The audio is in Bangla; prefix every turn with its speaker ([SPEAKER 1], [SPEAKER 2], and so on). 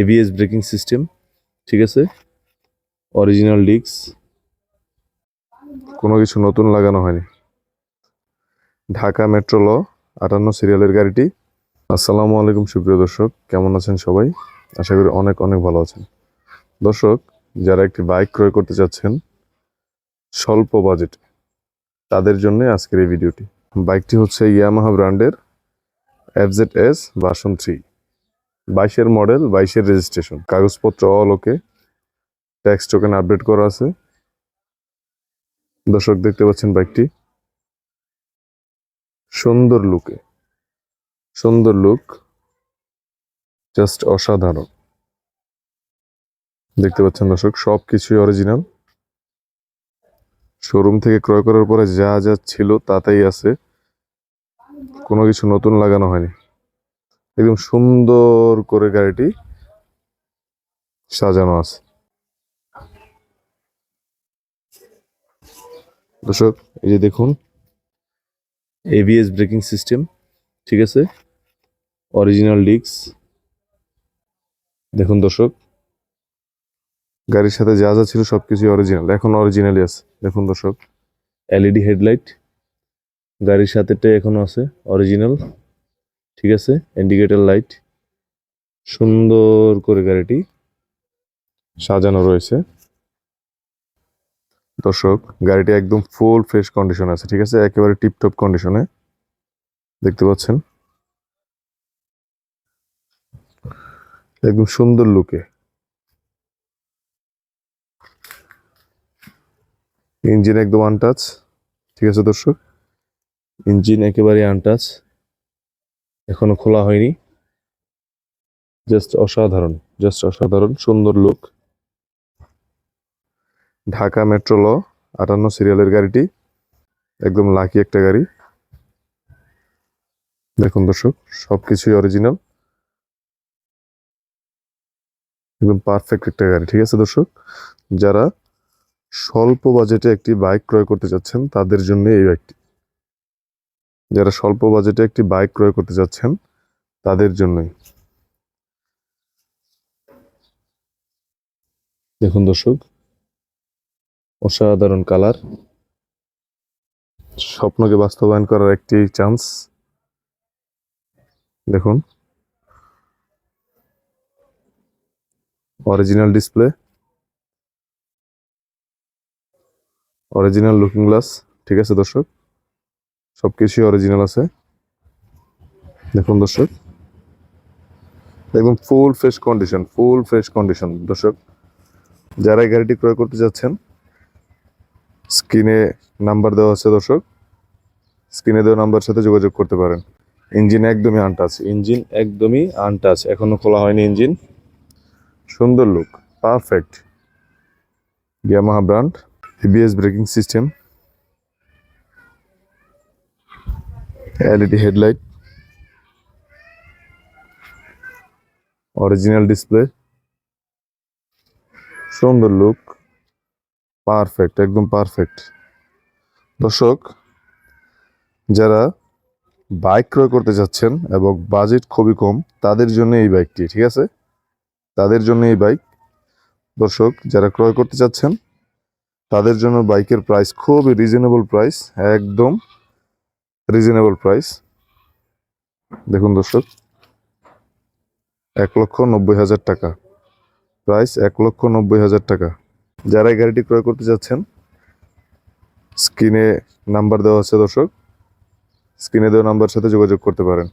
[SPEAKER 1] এবিএস ব্রেকিং সিস্টেম ঠিক আছে? অরিজিনাল ডিক্স কোনো কিছু নতুন লাগানো হয়নি। ঢাকা মেট্রো ল আটান্ন সিরিয়ালের গাড়িটি। আসসালামু আলাইকুম, সুপ্রিয় দর্শক, কেমন আছেন সবাই? আশা করি অনেক অনেক ভালো আছেন। দর্শক, যারা একটি বাইক ক্রয় করতে চাচ্ছেন, স্বল্প বাজেট, তাদের জন্য আজকের এই ভিডিওটি। বাইকটি হচ্ছে ইয়ামাহা ব্র্যান্ডের এফজেড এস ভার্সন থ্রি বাইশের মডেল, বাইশের রেজিস্ট্রেশন কাগজপত্র all okay tax token update করা আছে। দর্শক দেখতে পাচ্ছেন বাইকটি। সুন্দর লুকে সুন্দর লুক জাস্ট অসাধারণ। দেখতে পাচ্ছেন দর্শক সব কিছুই অরিজিনাল শোরুম থেকে ক্রয় করার পরে যা যা ছিল তাতেই আছে। কোনো কিছু নতুন লাগানো হয়নি। একদম সুন্দর করে গাড়িটি সাজানো আছে। দর্শক, এই যে দেখুন এবিএস ব্রেকিং সিস্টেম ঠিক আছে? অরিজিনাল ডিক্স দেখুন দর্শক, গাড়ির সাথে যা যা ছিল সবকিছু অরিজিনাল এখন অরিজিনালই আছে। দেখুন দর্শক এলইডি হেডলাইট গাড়ির সাথেটা এখনও আছে অরিজিনাল ঠিক আছে? ইন্ডিকেটর লাইট সুন্দর করে গাড়িটি সাজানো রয়েছে। দর্শক, গাড়িটি একদম ফুল ফ্রেশ কন্ডিশন আছে, ঠিক আছে? একেবারে টিপটপ কন্ডিশনে দেখতে পাচ্ছেন? একদম সুন্দর লুকে ইঞ্জিন একদম আনটাচ ঠিক আছে দর্শক? ইঞ্জিন একেবারে আনটাচ এখনও খোলা হয়নি। জাস্ট অসাধারণ জাস্ট অসাধারণ, সুন্দর লুক ঢাকা মেট্রো ল আটান্ন সিরিয়ালের গাড়িটি, একদম লাকি একটা গাড়ি। দেখুন দর্শক, সবকিছুই অরিজিনাল একদম পারফেক্ট একটা গাড়ি, ঠিক আছে দর্শক? যারা স্বল্প বাজেটে একটি বাইক ক্রয় করতে চাচ্ছেন, তাদের জন্য এই বাইকটি যারা স্বল্প বাজেটে একটি বাইক ক্রয় করতে যাচ্ছেন, তাদের জন্যই। দেখুন দর্শক, অসাধারণ কালার। স্বপ্নকে বাস্তবায়ন করার একটি চান্স। দেখুন। Original display. Original looking glass. ঠিক আছে দর্শক। সবকিছুই অরিজিনাল আছে। দেখুন দর্শক। একদম full fresh condition full fresh condition দর্শক। যারা এই গাড়িটি ক্রয় করতে যাচ্ছেন, স্ক্রিনে নাম্বার দেওয়া আছে দর্শক। স্ক্রিনে দেওয়া নাম্বার সাথে যোগাযোগ করতে পারেন। ইঞ্জিন একদমই আনটাচ ইঞ্জিন একদমই আনটাচ এখনও খোলা হয়নি ইঞ্জিন। সুন্দর look perfect Yamaha brand ABS braking system LED headlight. Original display সুন্দর লুক পারফেক্ট একদম পারফেক্ট দর্শক, যারা বাইক ক্রয় করতে যাচ্ছেন এবং বাজেট খুবই কম, তাদের জন্য এই বাইকটি ঠিক আছে? তাদের জন্য এই বাইক দর্শক, যারা ক্রয় করতে চাচ্ছেন তাদের জন্য বাইকের প্রাইস খুবই রিজনেবল প্রাইস একদম রিজনেবল প্রাইস দেখুন দর্শক, এক লক্ষ নব্বই হাজার টাকা। প্রাইস এক লক্ষ নব্বই হাজার টাকা। যারা এই গাড়িটি ক্রয় করতে যাচ্ছেন, স্ক্রিনে নাম্বার দেওয়া আছে দর্শক, স্ক্রিনে দেওয়া নাম্বার সাথে যোগাযোগ করতে পারেন।